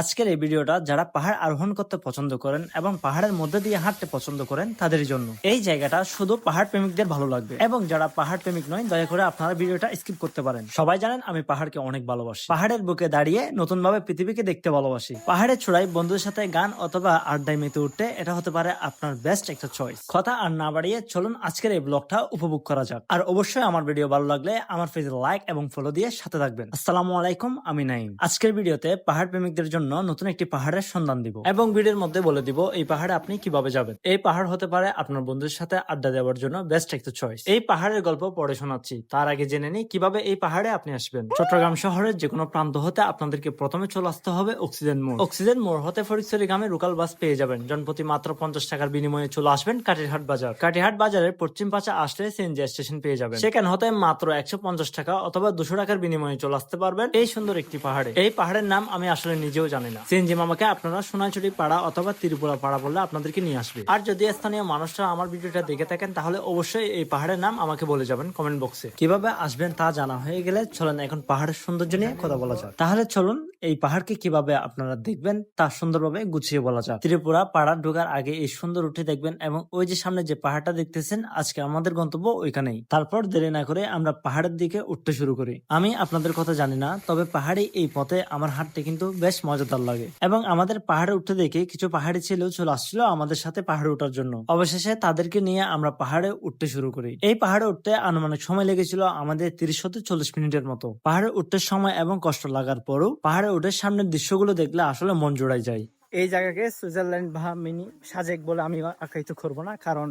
আজকের এই ভিডিওটা যারা পাহাড় আরোহণ করতে পছন্দ করেন এবং পাহাড়ের মধ্যে দিয়ে হাঁটতে পছন্দ করেন, তাদের জন্য। এই জায়গাটা শুধু পাহাড় প্রেমিকদের ভালো লাগবে এবং যারা পাহাড় প্রেমিক নয়, দয়া করে আপনারা ভিডিওটা স্কিপ করতে পারেন। সবাই জানেন আমি পাহাড়কে অনেক ভালোবাসি। পাহাড়ের বুকে দাঁড়িয়ে নতুন ভাবে পৃথিবীকে দেখতে ভালোবাসি। পাহাড়ের চূড়ায় বন্ধুদের সাথে গান অথবা আড্ডায় মেতে উঠতে এটা হতে পারে আপনার বেস্ট একটা চয়েস কথা আর না বাড়িয়ে চলুন আজকের এই ব্লগটা উপভোগ করা যাক। আর অবশ্যই আমার ভিডিও ভালো লাগলে আমার পেজে লাইক এবং ফলো দিয়ে সাথে থাকবেন। আসসালামু আলাইকুম, আমি নাইম আজকের ভিডিওতে পাহাড় প্রেমিকদের জন্য নতুন একটি পাহাড়ের সন্ধান দিব। এবং ভিডিওর মধ্যে বলে দিব, এই পাহাড়ে আপনি কীভাবে যাবেন? এই পাহাড় হতে পারে আপনার বন্ধুদের সাথে আড্ডা দেওয়ার জন্য বেস্ট একটা চয়েস এই পাহাড়ের গল্প পড়ে শোনাচ্ছি। তার আগে জেনে নিই, কীভাবে এই পাহাড়ে আপনি আসবেন? চট্টগ্রাম শহরের যে কোনো প্রান্ত হতে আপনাদেরকে প্রথমে চলে আসতে হবে অক্সিজেন মোড়। অক্সিজেন মোড় হতে ফরিদচুরি গ্রামে লোকাল বাস পেয়ে যাবেন। জনপ্রতি মাত্র পঞ্চাশ টাকার বিনিময়ে চলে আসবেন কাটিরহাট বাজার। কাটিরহাট বাজারের পশ্চিম পাশে আসলে সিএনজি স্টেশন পেয়ে যাবেন। সেখানে হতে মাত্র একশো পঞ্চাশ টাকা অথবা দুশো টাকার বিনিময়ে চলে আসতে পারবেন এই সুন্দর একটি পাহাড়ে। এই পাহাড়ের নাম আমি আসলে নিজেও জানি না। সিএনজি মামাকে আপনারা সোনাঝুরি পাড়া অথবা ত্রিপুরা পাড়া বললে আপনাদেরকে নিয়ে আসবে। আর যদি স্থানীয় মানুষরা আমার ভিডিওটা দেখে থাকেন, তাহলে অবশ্যই এই পাহাড়ের নাম আমাকে বলে যাবেন কমেন্ট বক্সে কীভাবে আসবেন তা জানা হয়ে গেলে চলেন এখন পাহাড়ের সৌন্দর্য নিয়ে কথা বলা যাক। তাহলে চলুন এই পাহাড়কে কীভাবে আপনারা দেখবেন তা সুন্দরভাবে গুছিয়ে বলা যাক। ত্রিপুরা পাড়া ঢোকার আগে এই সুন্দর উঠে দেখবেন এবং ওই যে সামনে যে পাহাড়টা দেখতেছেন, আজকে আমাদের গন্তব্য ওইখানেই। তারপর দেরি না করে আমরা পাহাড়ের দিকে উঠতে শুরু করি। আমি আপনাদের কথা জানি না, তবে পাহাড়ি এই পথে আমার হাঁটতে কিন্তু বেশ মজাদার লাগে। এবং আমাদের পাহাড়ে উঠতে দেখে কিছু পাহাড়ি ছেলেও চলে আসছিল আমাদের সাথে পাহাড়ে ওঠার জন্য। অবশেষে তাদেরকে নিয়ে আমরা পাহাড়ে উঠতে শুরু করি। এই পাহাড়ে উঠতে আনুমানিক সময় লেগেছিল আমাদের তিরিশ হতে চল্লিশ মিনিটের মতো। পাহাড়ে উঠতে সময় এবং কষ্ট লাগার পরও পাহাড়ে উঠে সামনের দৃশ্যগুলো দেখলে আসলে মন জোড়াই যায়। এই জায়গাকে সুইজারল্যান্ড বা মিনি সাজেক বলে আমি আখ্যায়িত করব না, কারণ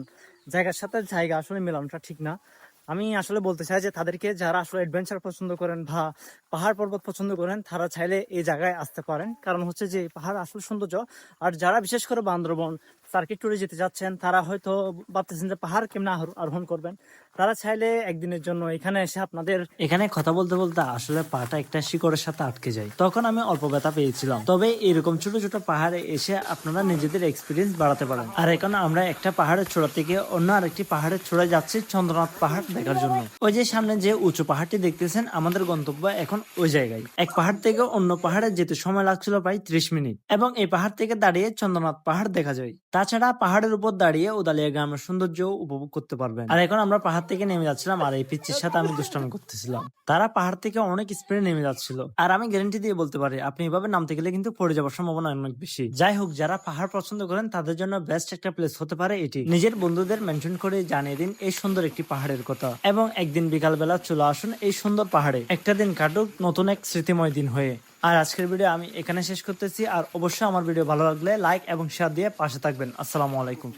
জায়গার সাথে জায়গা আসলে মেলানোটা ঠিক না। আমি আসলে বলতে চাই যে তাদেরকে যারা আসলে অ্যাডভেঞ্চার পছন্দ করেন বা পাহাড় পর্বত পছন্দ করেন, তারা চাইলে এই জায়গায় আসতে পারেন। কারণ হচ্ছে যে পাহাড় আসলে সৌন্দর্য। আর যারা বিশেষ করে বান্দরবন, সার্কিট ট্যুরে যেতে যাচ্ছেন, তারা হয়তো ভাবতেছেন যে পাহাড় কেমনে আরোহণ করবেন। তারা চাইলে একদিনের জন্য এখানে এসে আপনাদের এখানে কথা বলতে বলতে আসলে পাটা একটা শিকড়ের সাথে আটকে যায়। তখন আমি অল্প ব্যথা পেয়েছিলাম। তবে এরকম ছোট ছোট পাহাড়ে এসে আপনারা নিজেদের এক্সপিরিয়েন্স বাড়াতে পারেন। আর এখন আমরা একটা পাহাড়ের চূড়া থেকে অন্য আরেকটি পাহাড়ের চূড়ায় যাচ্ছি, চন্দ্রনাথ পাহাড়। দেখার জন্য। ওই যে সামনে যে উঁচু পাহাড়টি দেখতেছেন, আমাদের গন্তব্য এখন ওই জায়গায়। এক পাহাড় থেকে অন্য পাহাড়ে যেতে সময় লাগছিল প্রায় ত্রিশ মিনিট। এবং এই পাহাড় থেকে দাঁড়িয়ে চন্দ্রনাথ পাহাড় দেখা যায়। তাছাড়া পাহাড়ের উপর দাঁড়িয়ে উদালিয়া গ্রামের সৌন্দর্য উপভোগ করতে পারবেন। আর এখন আমরা পাহাড় থেকে নেমে যাচ্ছিলাম আর এই পিচ্ছির সাথে আমি দুষ্টামি করতেছিলাম। তারা পাহাড় থেকে অনেক স্পিডে নেমে যাচ্ছিল। আর আমি গ্যারেন্টি দিয়ে বলতে পারি, আপনি এভাবে নামতে গেলে কিন্তু পড়ে যাওয়ার সম্ভাবনা অনেক বেশি। যাই হোক, যারা পাহাড় পছন্দ করেন, তাদের জন্য বেস্ট একটা প্লেস হতে পারে এটি। নিজের বন্ধুদের মেনশন করে জানিয়ে দিন এই সুন্দর একটি পাহাড়ের কথা। এবং একদিন বিকাল বেলা চলে আসুন এই সুন্দর পাহাড়ে। একটা দিন কাটুক নতুন এক স্মৃতিময় দিন হয়ে। আর আজকের ভিডিও আমি এখানে শেষ করতেছি। আর অবশ্যই আমার ভিডিও ভালো লাগলে লাইক এবং শেয়ার দিয়ে পাশে থাকবেন। আসসালামু আলাইকুম।